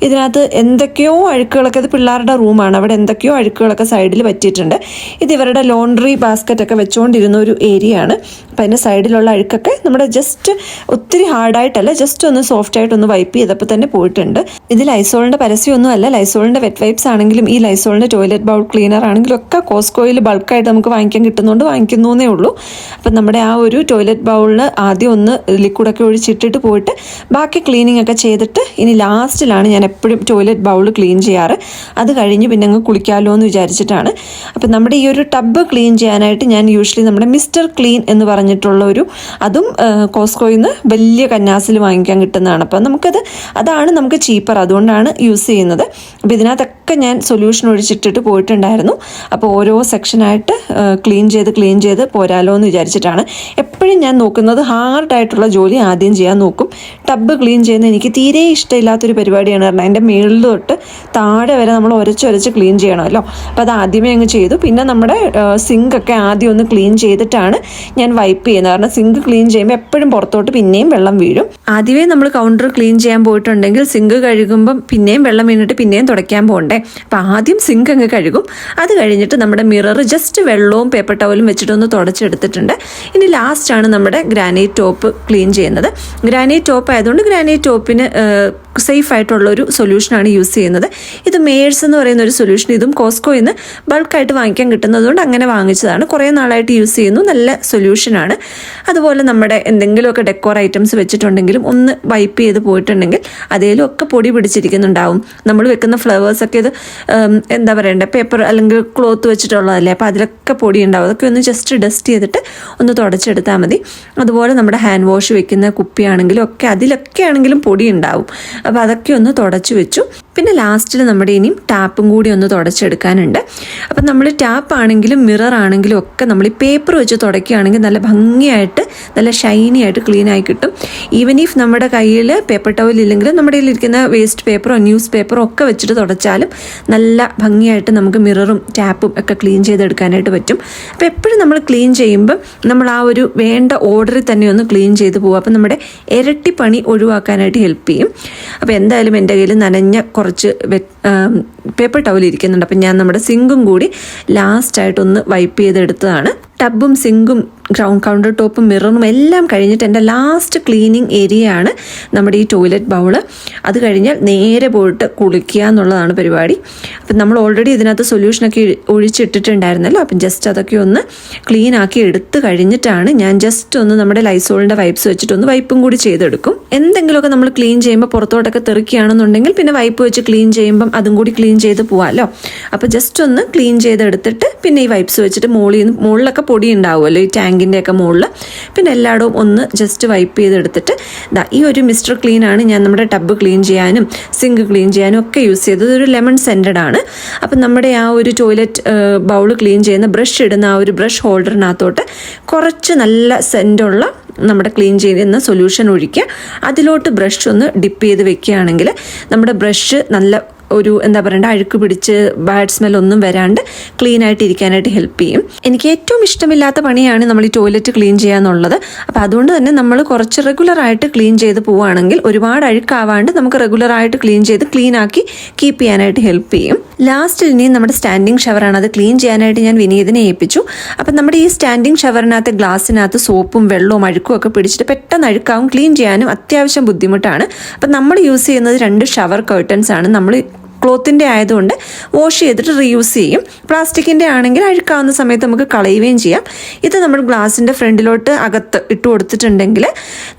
ഇതിനകത്ത് എന്തൊക്കെയോ അഴുക്കുകളൊക്കെ ഇത് പിള്ളേരുടെ റൂമാണ് അവിടെ എന്തൊക്കെയോ അഴുക്കുകളൊക്കെ സൈഡിൽ പറ്റിയിട്ടുണ്ട്. ഇത് ഇവരുടെ ലോണ്ടറി ബാസ്ക്കറ്റ് ഒക്കെ വെച്ചുകൊണ്ടിരുന്ന ഒരു ഏരിയ ആണ്. അപ്പം അതിന്റെ സൈഡിലുള്ള അഴുക്കൊക്കെ നമ്മുടെ ജസ്റ്റ് ഒത്തിരി ഹാർഡായിട്ടല്ല ജസ്റ്റ് ഒന്ന് സോഫ്റ്റ് ആയിട്ട് ഒന്ന് വൈപ്പ് ചെയ്തപ്പോൾ തന്നെ പോയിട്ടുണ്ട്. ഇത് ലൈസോളിന്റെ പരസ്യമൊന്നും അല്ല ലൈസോളിന്റെ വെറ്റ് വൈപ്സ് ആണെങ്കിലും ഈ ലൈസോളിന്റെ ടോയ്ലറ്റ് ബൗൾ ക്ലീനർ ആണെങ്കിലും ഒക്കെ കോസ്കോയിൽ ബൾക്കായിട്ട് നമുക്ക് വാങ്ങിക്കാൻ കിട്ടുന്നതുകൊണ്ട് വാങ്ങിക്കുന്നു വാങ്ങിക്കുന്നേ ഉള്ളൂ. അപ്പം നമ്മുടെ ആ ഒരു ടോയ്ലറ്റ് ബൗളിൽ ആദ്യം ഒന്ന് ലിക്വിഡൊക്കെ ഒഴിച്ചിട്ടിട്ട് പോയിട്ട് ബാക്കി ക്ലീനിങ് ഒക്കെ ചെയ്തിട്ട് ഇനി ലാസ്റ്റിലാണ് ഞാൻ എപ്പോഴും ടോയ്ലറ്റ് ബൗൾ ക്ലീൻ ചെയ്യാറ്. അത് കഴിഞ്ഞ് പിന്നെ അങ്ങ് കുളിക്കാമല്ലോ എന്ന് വിചാരിച്ചിട്ടാണ്. അപ്പം നമ്മുടെ ഈ ഒരു ടബ് ക്ലീൻ ചെയ്യാനായിട്ട് ഞാൻ യൂഷ്വലി നമ്മുടെ മിസ്റ്റർ ക്ലീൻ എന്ന് പറഞ്ഞിട്ടുള്ള ഒരു അതും കോസ്കോയിൽ നിന്ന് വലിയ കന്നാസിൽ വാങ്ങിക്കാൻ കിട്ടുന്നതാണ്. അപ്പം നമുക്കത് അതാണ് നമുക്ക് ചീപ്പർ അതുകൊണ്ടാണ് യൂസ് ചെയ്യുന്നത്. അപ്പോൾ ഇതിനകത്തൊക്കെ ഞാൻ സൊല്യൂഷൻ ഒഴിച്ചിട്ടിട്ട് പോയിട്ടുണ്ടായിരുന്നു. അപ്പോൾ ഓരോ സെക്ഷനായിട്ട് ക്ലീൻ ചെയ്ത് ക്ലീൻ ചെയ്ത് പോരാലോ എന്ന് വിചാരിച്ചിട്ടാണ്. എപ്പോഴും ഞാൻ നോക്കുന്നത് ഹാർഡായിട്ടുള്ള ജോലി ആദ്യം ചെയ്യാൻ നോക്കും. ടബ് ക്ലീൻ ചെയ്യുന്നത് എനിക്ക് തീരെ ഇഷ്ടമില്ലാത്തൊരു പരിപാടിയാണ്. കാരണം അതിന്റെ മേളിൽ തൊട്ട് താഴെ വരെ നമ്മൾ ഉരച്ചൊരച്ച് ക്ലീൻ ചെയ്യണമല്ലോ. അപ്പോൾ അത് ആദ്യമേ അങ്ങ് ചെയ്തു. പിന്നെ നമ്മുടെ സിങ്കൊക്കെ ആദ്യം ഒന്ന് ക്ലീൻ ചെയ്തിട്ടാണ് ഞാൻ വൈപ്പ് ചെയ്യുന്നത്. കാരണം സിങ്ക് ക്ലീൻ ചെയ്യുമ്പോൾ എപ്പോഴും പുറത്തോട്ട് പിന്നെയും വെള്ളം വീഴും. ആദ്യമേ നമ്മൾ കൗണ്ടർ ക്ലീൻ ചെയ്യാൻ പോയിട്ടുണ്ടെങ്കിൽ സിങ്ക് കഴുകുമ്പം പിന്നെയും വെള്ളം വീണിട്ട് പിന്നെയും തുടയ്ക്കാൻ പോകണ്ടേ. അപ്പം ആദ്യം സിങ്ക് അങ്ങ് കഴുകും. അത് കഴിഞ്ഞിട്ട് നമ്മുടെ മിറർ ജസ്റ്റ് വെള്ളവും പേപ്പർ ടവലും വെച്ചിട്ടൊന്ന് തുടച്ചെടുത്തിട്ടുണ്ട്. ഇനി ലാസ്റ്റാണ് നമ്മുടെ ഗ്രാനൈറ്റ് ടോപ്പ് ക്ലീൻ ചെയ്യുന്നത്. ഗ്രാനൈറ്റ് ടോപ്പ് ആയതുകൊണ്ട് ഗ്രാനൈറ്റ് ടോപ്പിന് സേഫ് ആയിട്ടുള്ള ഒരു സൊല്യൂഷനാണ് യൂസ് ചെയ്യുന്നത്. ഇത് മേഴ്സ് എന്ന് പറയുന്ന ഒരു സൊല്യൂഷൻ ഇതും കോസ്കോയിൽ നിന്ന് ബൾക്കായിട്ട് വാങ്ങിക്കാൻ കിട്ടുന്നതുകൊണ്ട് അങ്ങനെ വാങ്ങിച്ചതാണ്. കുറേ നാളായിട്ട് യൂസ് ചെയ്യുന്നു. നല്ല സൊല്യൂഷനാണ് അതുപോലെ നമ്മുടെ എന്തെങ്കിലുമൊക്കെ ഡെക്കോർ ഐറ്റംസ് വെച്ചിട്ടുണ്ടെങ്കിലും ഒന്ന് വൈപ്പ് ചെയ്ത് പോയിട്ടുണ്ടെങ്കിൽ അതേലും ഒക്കെ പൊടി പിടിച്ചിരിക്കുന്നുണ്ടാവും. നമ്മൾ വെക്കുന്ന ഫ്ലവേഴ്സൊക്കെ ഇത് എന്താ പറയണ്ടേ പേപ്പർ അല്ലെങ്കിൽ ക്ലോത്ത് വെച്ചിട്ടുള്ളതല്ലേ അപ്പോൾ അതിലൊക്കെ പൊടി ഉണ്ടാവും. അതൊക്കെ ഒന്ന് ജസ്റ്റ് ഡസ്റ്റ് ചെയ്തിട്ട് ഒന്ന് തുടച്ചെടുത്താൽ മതി. അതുപോലെ നമ്മുടെ ഹാൻഡ് വാഷ് വെക്കുന്ന കുപ്പിയാണെങ്കിലും ഒക്കെ അതിലൊക്കെ ആണെങ്കിലും പൊടി ഉണ്ടാവും. അപ്പോൾ അതൊക്കെ ഒന്ന് തുടച്ചു വെച്ചു. പിന്നെ ലാസ്റ്റിൽ നമ്മുടെ ഇനിയും ടാപ്പും കൂടി ഒന്ന് തുടച്ചെടുക്കാനുണ്ട്. അപ്പം നമ്മൾ ടാപ്പ് ആണെങ്കിലും മിറർ ആണെങ്കിലും ഒക്കെ നമ്മൾ ഈ പേപ്പർ വെച്ച് തുടയ്ക്കുകയാണെങ്കിൽ നല്ല ഭംഗിയായിട്ട് നല്ല ഷൈനി ആയിട്ട് ക്ലീൻ ആയി കിട്ടും. ഈവൻ ഇഫ് നമ്മുടെ കയ്യിൽ പേപ്പർ ടവൽ ഇല്ലെങ്കിലും നമ്മുടെ കയ്യിലിരിക്കുന്ന വേസ്റ്റ് പേപ്പറോ ന്യൂസ് പേപ്പറോ ഒക്കെ വെച്ചിട്ട് തുടച്ചാലും നല്ല ഭംഗിയായിട്ട് നമുക്ക് മിററും ടാപ്പും ഒക്കെ ക്ലീൻ ചെയ്തെടുക്കാനായിട്ട് പറ്റും. അപ്പോൾ എപ്പോഴും നമ്മൾ ക്ലീൻ ചെയ്യുമ്പം നമ്മൾ ആ ഒരു വേണ്ട ഓർഡറിൽ തന്നെ ഒന്ന് ക്ലീൻ ചെയ്ത് പോകും അപ്പം നമ്മുടെ ഇരട്ടി പണി ഒഴിവാക്കാനായിട്ട് ഹെൽപ്പ് ചെയ്യും. അപ്പോൾ എന്തായാലും എന്റെ കയ്യിൽ നനഞ്ഞ കുറച്ച് പേപ്പർ ടവൽ ഇരിക്കുന്നുണ്ട്. അപ്പം ഞാൻ നമ്മുടെ സിങ്കും കൂടി ലാസ്റ്റായിട്ടൊന്ന് വൈപ്പ് ചെയ്തെടുത്തതാണ്. ടബും സിങ്കും ഗ്രൗണ്ട് കൗണ്ടർ ടോപ്പും മിററും എല്ലാം കഴിഞ്ഞിട്ട് എന്റെ ലാസ്റ്റ് ക്ലീനിങ് ഏരിയ ആണ് നമ്മുടെ ഈ ടോയ്ലറ്റ് ബൗൾ അത് കഴിഞ്ഞാൽ നേരെ പോയിട്ട് കുളിക്കുക എന്നുള്ളതാണ് പരിപാടി. അപ്പം നമ്മൾ ഓൾറെഡി ഇതിനകത്ത് സൊല്യൂഷനൊക്കെ ഒഴിച്ചിട്ടിട്ടുണ്ടായിരുന്നല്ലോ. അപ്പം ജസ്റ്റ് അതൊക്കെ ഒന്ന് ക്ലീൻ ആക്കി എടുത്തു കഴിഞ്ഞിട്ടാണ് ഞാൻ ജസ്റ്റ് ഒന്ന് നമ്മുടെ ലൈസോളിന്റെ വൈപ്സ് വെച്ചിട്ട് ഒന്ന് വൈപ്പും കൂടി ചെയ്തെടുക്കും. എന്തെങ്കിലുമൊക്കെ നമ്മൾ ക്ലീൻ ചെയ്യുമ്പോൾ പുറത്തോട്ടൊക്കെ തെറിക്കുകയാണെന്നുണ്ടെങ്കിൽ പിന്നെ വൈപ്പ് വെച്ച് ക്ലീൻ ചെയ്യുമ്പം അതും കൂടി ക്ലീൻ ചെയ്ത് പോവാമല്ലോ അപ്പോൾ ജസ്റ്റ് ഒന്ന് ക്ലീൻ ചെയ്തെടുത്തിട്ട് പിന്നെ ഈ വൈപ്സ് വെച്ചിട്ട് മുകളിൽ മുകളിലൊക്കെ പൊടി ഉണ്ടാവുമല്ലോ ഈ ടാങ്കിന്റെ ഒക്കെ മുകളിൽ പിന്നെ എല്ലായിടവും ഒന്ന് ജസ്റ്റ് വൈപ്പ് ചെയ്തെടുത്തിട്ട് ദാ ഈ ഒരു മിസ്റ്റർ ക്ലീൻ ആണ് ഞാൻ നമ്മുടെ ടബ് ക്ലീൻ ചെയ്യാനും സിങ്ക് ക്ലീൻ ചെയ്യാനും ഒക്കെ യൂസ് ചെയ്തത്. ഒരു ലെമൺ സെന്റഡ് ആണ്. അപ്പം നമ്മുടെ ആ ഒരു ടോയ്ലറ്റ് ബൗൾ ക്ലീൻ ചെയ്യുന്ന ബ്രഷ് ഇടുന്ന ആ ഒരു ബ്രഷ് ഹോൾഡറിനകത്തോട്ട് കുറച്ച് നല്ല സെന്റുള്ള നമ്മുടെ ക്ലീൻ ചെയ്യുന്ന സൊല്യൂഷൻ ഒഴിക്കുക. അതിലോട്ട് ബ്രഷ് ഒന്ന് ഡിപ്പ് ചെയ്ത് വെക്കുകയാണെങ്കിൽ നമ്മുടെ ബ്രഷ് നല്ല ഒരു എന്താ പറയണ്ട അഴുക്ക് പിടിച്ച് ബാഡ് സ്മെൽ ഒന്നും വരാണ്ട് ക്ലീൻ ആയിട്ട് ഇരിക്കാനായിട്ട് ഹെൽപ്പ് ചെയ്യും. എനിക്ക് ഏറ്റവും ഇഷ്ടമില്ലാത്ത പണിയാണ് നമ്മൾ ഈ ടോയ്ലറ്റ് ക്ലീൻ ചെയ്യാന്നുള്ളത്. അപ്പോൾ അതുകൊണ്ട് തന്നെ നമ്മൾ കുറച്ച് റെഗുലർ ആയിട്ട് ക്ലീൻ ചെയ്ത് പോവുകയാണെങ്കിൽ ഒരുപാട് അഴുക്കാവാണ്ട് നമുക്ക് റെഗുലർ ആയിട്ട് ക്ലീൻ ചെയ്ത് ക്ലീൻ ആക്കി കീപ്പ് ചെയ്യാനായിട്ട് ഹെൽപ്പ് ചെയ്യും. ലാസ്റ്റ് ഇനി നമ്മുടെ സ്റ്റാൻഡിങ് ഷവറാണ് അത് ക്ലീൻ ചെയ്യാനായിട്ട് ഞാൻ വിനീതിനെ ഏൽപ്പിച്ചു. അപ്പം നമ്മുടെ ഈ സ്റ്റാൻഡിങ് ഷവറിനകത്ത് ഗ്ലാസ്സിനകത്ത് സോപ്പും വെള്ളവും അഴുക്കും ഒക്കെ പിടിച്ചിട്ട് പെട്ടെന്ന് അഴുക്കാവും ക്ലീൻ ചെയ്യാനും അത്യാവശ്യം ബുദ്ധിമുട്ടാണ്. അപ്പം നമ്മൾ യൂസ് ചെയ്യുന്നത് രണ്ട് ഷവർ കേർട്ടൻസ് ആണ്. നമ്മൾ ക്ലോത്തിന്റെ ആയതുകൊണ്ട് വാഷ് ചെയ്തിട്ട് റീയൂസ് ചെയ്യും. പ്ലാസ്റ്റിക്കിന്റെ ആണെങ്കിൽ അഴുക്കാവുന്ന സമയത്ത് നമുക്ക് കളയുകയും ചെയ്യാം. ഇത് നമ്മൾ ഗ്ലാസിന്റെ ഫ്രണ്ടിലോട്ട് അകത്ത് ഇട്ട് കൊടുത്തിട്ടുണ്ടെങ്കിൽ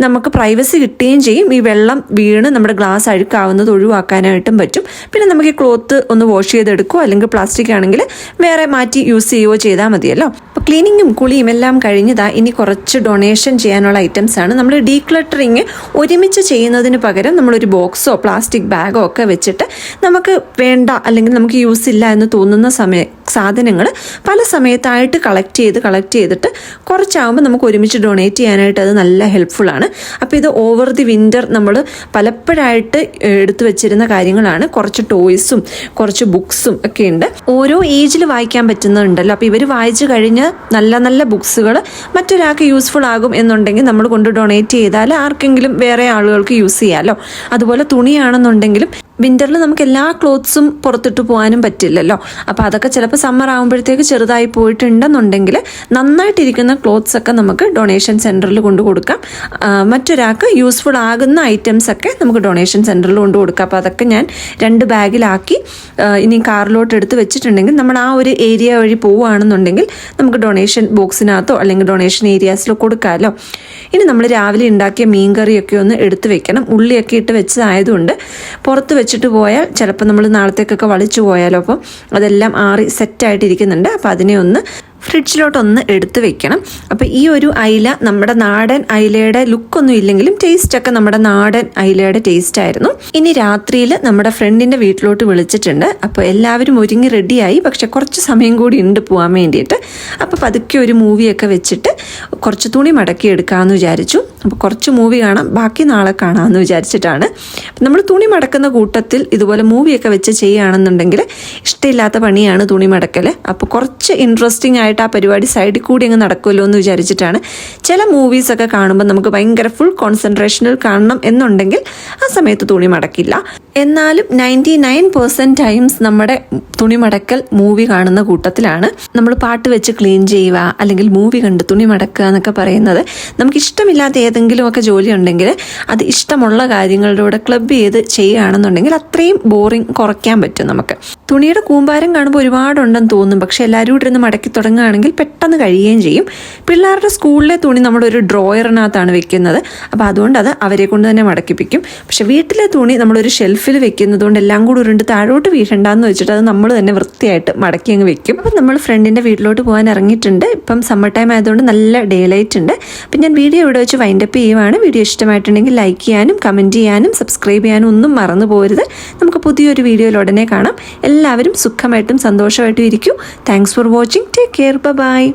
നമുക്ക് പ്രൈവസി കിട്ടുകയും ചെയ്യും. ഈ വെള്ളം വീണ് നമ്മുടെ ഗ്ലാസ് അഴുക്കാവുന്നത് ഒഴിവാക്കാനായിട്ടും പറ്റും. പിന്നെ നമുക്ക് ഈ ക്ലോത്ത് ഒന്ന് വാഷ് ചെയ്തെടുക്കുകയോ അല്ലെങ്കിൽ പ്ലാസ്റ്റിക് ആണെങ്കിൽ വേറെ മാറ്റി യൂസ് ചെയ്യുകയോ ചെയ്താൽ മതിയല്ലോ. അപ്പോൾ ക്ലീനിങ്ങും കുളിയും എല്ലാം കഴിഞ്ഞതാ ഇനി കുറച്ച് ഡൊണേഷൻ ചെയ്യാനുള്ള ഐറ്റംസ് ആണ്. നമ്മൾ ഡീക്ലട്ടറിങ് ഒരുമിച്ച് ചെയ്യുന്നതിന് പകരം നമ്മളൊരു ബോക്സോ പ്ലാസ്റ്റിക് ബാഗോ ഒക്കെ വെച്ചിട്ട് നമുക്ക് വേണ്ട അല്ലെങ്കിൽ നമുക്ക് യൂസ് ഇല്ല എന്ന് തോന്നുന്ന സമയ സാധനങ്ങൾ പല സമയത്തായിട്ട് കളക്ട് ചെയ്ത് കളക്ട് ചെയ്തിട്ട് കുറച്ചാകുമ്പോൾ നമുക്ക് ഒരുമിച്ച് ഡൊണേറ്റ് ചെയ്യാനായിട്ട് അത് നല്ല ഹെൽപ്ഫുള്ളാണ് അപ്പോൾ ഇത് ഓവർ ദി വിന്റർ നമ്മൾ പലപ്പോഴായിട്ട് എടുത്തു വെച്ചിരുന്ന കാര്യങ്ങളാണ്. കുറച്ച് ടോയ്സും കുറച്ച് ബുക്സും ഒക്കെ ഉണ്ട്. ഓരോ ഏജിൽ വായിക്കാൻ പറ്റുന്നുണ്ടല്ലോ. അപ്പോൾ ഇവർ വായിച്ചു കഴിഞ്ഞ് നല്ല നല്ല ബുക്സുകൾ മറ്റൊരാൾക്ക് യൂസ്ഫുൾ ആകും എന്നുണ്ടെങ്കിൽ നമ്മൾ കൊണ്ട് ഡൊണേറ്റ് ചെയ്താൽ ആർക്കെങ്കിലും വേറെ ആളുകൾക്ക് യൂസ് ചെയ്യാമല്ലോ അതുപോലെ തുണിയാണെന്നുണ്ടെങ്കിലും വിന്ററിൽ നമുക്ക് എല്ലാ ക്ലോത്ത്സും പുറത്തിട്ട് പോകാനും പറ്റില്ലല്ലോ. അപ്പോൾ അതൊക്കെ ചിലപ്പോൾ സമ്മർ ആകുമ്പോഴത്തേക്ക് ചെറുതായി പോയിട്ടുണ്ടെന്നുണ്ടെങ്കിൽ നന്നായിട്ടിരിക്കുന്ന ക്ലോത്ത്സ് ഒക്കെ നമുക്ക് ഡൊണേഷൻ സെന്ററിൽ കൊണ്ട് കൊടുക്കാം. മറ്റൊരാൾക്ക് യൂസ്ഫുൾ ആകുന്ന ഐറ്റംസ് ഒക്കെ നമുക്ക് ഡൊണേഷൻ സെന്ററിൽ കൊണ്ട് കൊടുക്കാം. അപ്പോൾ അതൊക്കെ ഞാൻ രണ്ട് ബാഗിലാക്കി ഇനി കാറിലോട്ട് എടുത്ത് വെച്ചിട്ടുണ്ടെങ്കിൽ നമ്മൾ ആ ഒരു ഏരിയ വഴി പോവുകയാണെന്നുണ്ടെങ്കിൽ നമുക്ക് ഡൊണേഷൻ ബോക്സിനകത്തോ അല്ലെങ്കിൽ ഡൊണേഷൻ ഏരിയാസിലോ കൊടുക്കാമല്ലോ ഇനി നമ്മൾ രാവിലെ ഉണ്ടാക്കിയ മീൻ മീൻകറിയൊക്കെ ഒന്ന് എടുത്തു വെക്കണം. ഉള്ളിയൊക്കെ ഇട്ട് വെച്ചതായതുകൊണ്ട് പുറത്ത് വെച്ചിട്ട് പോയാൽ ചിലപ്പോൾ നമ്മൾ നാളത്തേക്കൊക്കെ വളിച്ചു പോയാലോ അപ്പം അതെല്ലാം ആറി സെറ്റായിട്ടിരിക്കുന്നുണ്ട് അപ്പോൾ അതിനെ ഒന്ന് ഫ്രിഡ്ജിലോട്ടൊന്ന് എടുത്തു വെക്കണം. അപ്പോൾ ഈ ഒരു അയില നമ്മുടെ നാടൻ അയിലയുടെ ലുക്കൊന്നും ഇല്ലെങ്കിലും ടേസ്റ്റൊക്കെ നമ്മുടെ നാടൻ അയിലയുടെ ടേസ്റ്റ് ആയിരുന്നു. ഇനി രാത്രിയിൽ നമ്മുടെ ഫ്രണ്ടിന്റെ വീട്ടിലോട്ട് വിളിച്ചിട്ടുണ്ട്. അപ്പോൾ എല്ലാവരും ഒരുങ്ങി റെഡിയായി പക്ഷെ കുറച്ച് സമയം കൂടി ഉണ്ട് പോകാൻ വേണ്ടിയിട്ട്. അപ്പോൾ പതുക്കെ ഒരു മൂവിയൊക്കെ വെച്ചിട്ട് കുറച്ച് തുണി മടക്കി എടുക്കാമെന്ന് വിചാരിച്ചു. അപ്പോൾ കുറച്ച് മൂവി കാണാം. ബാക്കി നാളെ കാണാമെന്ന് വിചാരിച്ചിട്ടാണ്. നമ്മൾ തുണി മടക്കുന്ന കൂട്ടത്തിൽ ഇതുപോലെ മൂവിയൊക്കെ വെച്ച് ചെയ്യുകയാണെന്നുണ്ടെങ്കിൽ ഇഷ്ടമില്ലാത്ത പണിയാണ് തുണി മടക്കൽ അപ്പോൾ കുറച്ച് ഇൻട്രസ്റ്റിംഗ് ആയിട്ട് ആ പരിപാടി സൈഡിൽ കൂടി അങ്ങ് നടക്കുമല്ലോ എന്ന് വിചാരിച്ചിട്ടാണ് ചില മൂവീസൊക്കെ കാണുമ്പോൾ നമുക്ക് ഭയങ്കര ഫുൾ കോൺസെൻട്രേഷനിൽ കാണണം എന്നുണ്ടെങ്കിൽ ആ സമയത്ത് തുണി മടക്കില്ല. എന്നാലും നയന്റി നയൻ പെർസെന്റ് ടൈംസ് നമ്മുടെ തുണി മടക്കൽ മൂവി കാണുന്ന കൂട്ടത്തിലാണ്. നമ്മൾ പാട്ട് വെച്ച് ക്ലീൻ ചെയ്യുക അല്ലെങ്കിൽ മൂവി കണ്ട് തുണി മടക്കുക എന്നൊക്കെ പറയുന്നത് നമുക്ക് ഇഷ്ടമില്ലാത്ത ഏതെങ്കിലുമൊക്കെ ജോലി ഉണ്ടെങ്കിൽ അത് ഇഷ്ടമുള്ള കാര്യങ്ങളിലൂടെ ക്ലബ് ചെയ്ത് ചെയ്യുകയാണെന്നുണ്ടെങ്കിൽ അത്രയും ബോറിങ് കുറയ്ക്കാൻ പറ്റും നമുക്ക്. തുണിയുടെ കൂമ്പാരം കാണുമ്പോൾ ഒരുപാടുണ്ടെന്ന് തോന്നും. പക്ഷെ എല്ലാവരും കൂടെ ഇരുന്ന് മടക്കി തുടങ്ങുകയാണെങ്കിൽ പെട്ടെന്ന് കഴിയുകയും ചെയ്യും. പിള്ളേരുടെ സ്കൂളിലെ തുണി നമ്മുടെ ഒരു ഡ്രോയറിനകത്താണ് വെക്കുന്നത്. അപ്പോൾ അതുകൊണ്ട് അത് അവരെ കൊണ്ട് തന്നെ മടക്കിപ്പിക്കും. പക്ഷേ വീട്ടിലെ തുണി നമ്മളൊരു ഷെൽഫിൽ വെക്കുന്നത് കൊണ്ട് എല്ലാം കൂടി ഉരുണ്ട് താഴോട്ട് വീഴണ്ടെന്ന് വെച്ചിട്ട് അത് നമ്മൾ തന്നെ വൃത്തിയായിട്ട് മടക്കി അങ്ങ് വെക്കും. അപ്പം നമ്മൾ ഫ്രണ്ടിന്റെ വീട്ടിലോട്ട് പോകാൻ ഇറങ്ങിയിട്ടുണ്ട്. ഇപ്പം സമ്മർ ടൈം ആയതുകൊണ്ട് നല്ല ഡേ ലൈറ്റ് ഉണ്ട്. അപ്പം ഞാൻ വീഡിയോ ഇവിടെ വെച്ച് വൈൻഡപ്പ് ചെയ്യുവാണ്. വീഡിയോ ഇഷ്ടമായിട്ടുണ്ടെങ്കിൽ ലൈക്ക് ചെയ്യാനും കമന്റ് ചെയ്യാനും സബ്സ്ക്രൈബ് ചെയ്യാനും ഒന്നും മറന്നു പോരുത്. നമുക്ക് പുതിയൊരു വീഡിയോയിൽ ഉടനെ കാണാം. എല്ലാവരും സുഖമായിട്ടും സന്തോഷമായിട്ടും ഇരിക്കൂ. Thanks for watching take care care. Bye bye.